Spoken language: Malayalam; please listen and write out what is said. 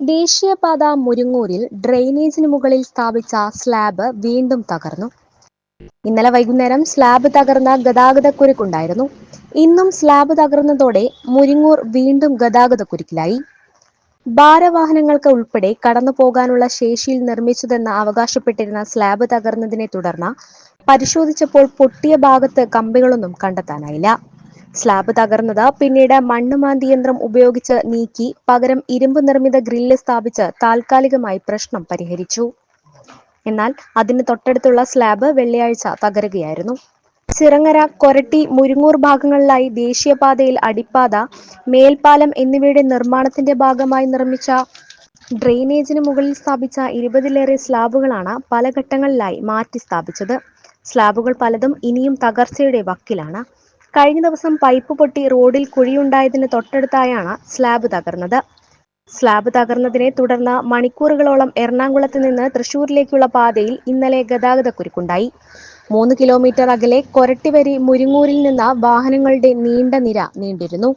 ദേശീയപാത മുരിങ്ങൂരിൽ ഡ്രെയിനേജിന് മുകളിൽ സ്ഥാപിച്ച സ്ലാബ് വീണ്ടും തകർന്നു. ഇന്നലെ വൈകുന്നേരം സ്ലാബ് തകർന്ന ഗതാഗതക്കുരുക്കുണ്ടായിരുന്നു. ഇന്നും സ്ലാബ് തകർന്നതോടെ മുരിങ്ങൂർ വീണ്ടും ഗതാഗതക്കുരുക്കിലായി. ഭാരവാഹനങ്ങൾക്ക് ഉൾപ്പെടെ കടന്നു പോകാനുള്ള ശേഷിയിൽ നിർമ്മിച്ചതെന്ന് അവകാശപ്പെട്ടിരുന്ന സ്ലാബ് തകർന്നതിനെ തുടർന്ന് പരിശോധിച്ചപ്പോൾ പൊട്ടിയ ഭാഗത്ത് കമ്പികളൊന്നും കണ്ടെത്താനായില്ല. സ്ലാബ് തകർന്നത്. പിന്നീട് മണ്ണുമാന്തി യന്ത്രം ഉപയോഗിച്ച് നീക്കി പകരം ഇരുമ്പ് നിർമ്മിത ഗ്രില്ല് സ്ഥാപിച്ച് താൽക്കാലികമായി പ്രശ്നം പരിഹരിച്ചു. എന്നാൽ അതിന് തൊട്ടടുത്തുള്ള സ്ലാബ് വെള്ളിയാഴ്ച തകരുകയായിരുന്നു. ചിറങ്ങര കൊരട്ടി മുരിങ്ങൂർ ഭാഗങ്ങളിലായി ദേശീയപാതയിൽ അടിപ്പാത മേൽപ്പാലം എന്നിവയുടെ നിർമ്മാണത്തിന്റെ ഭാഗമായി നിർമ്മിച്ച ഡ്രെയിനേജിന് മുകളിൽ സ്ഥാപിച്ച ഇരുപതിലേറെ സ്ലാബുകളാണ് പല ഘട്ടങ്ങളിലായി മാറ്റി സ്ഥാപിച്ചത്. സ്ലാബുകൾ പലതും ഇനിയും തകർച്ചയുടെ വക്കിലാണ്. കഴിഞ്ഞ ദിവസം പൈപ്പ് പൊട്ടി റോഡിൽ കുഴിയുണ്ടായതിന് തൊട്ടടുത്തായാണ് സ്ലാബ് തകർന്നത്. സ്ലാബ് തകർന്നതിനെ തുടർന്ന് മണിക്കൂറുകളോളം എറണാകുളത്ത് നിന്ന് തൃശൂരിലേക്കുള്ള പാതയിൽ ഇന്നലെ ഗതാഗതക്കുരുക്കുണ്ടായി. മൂന്ന് കിലോമീറ്റർ അകലെ കൊരട്ടിവരി മുരിങ്ങൂരിൽ നിന്ന് വാഹനങ്ങളുടെ നീണ്ട നിര നീണ്ടിരുന്നു.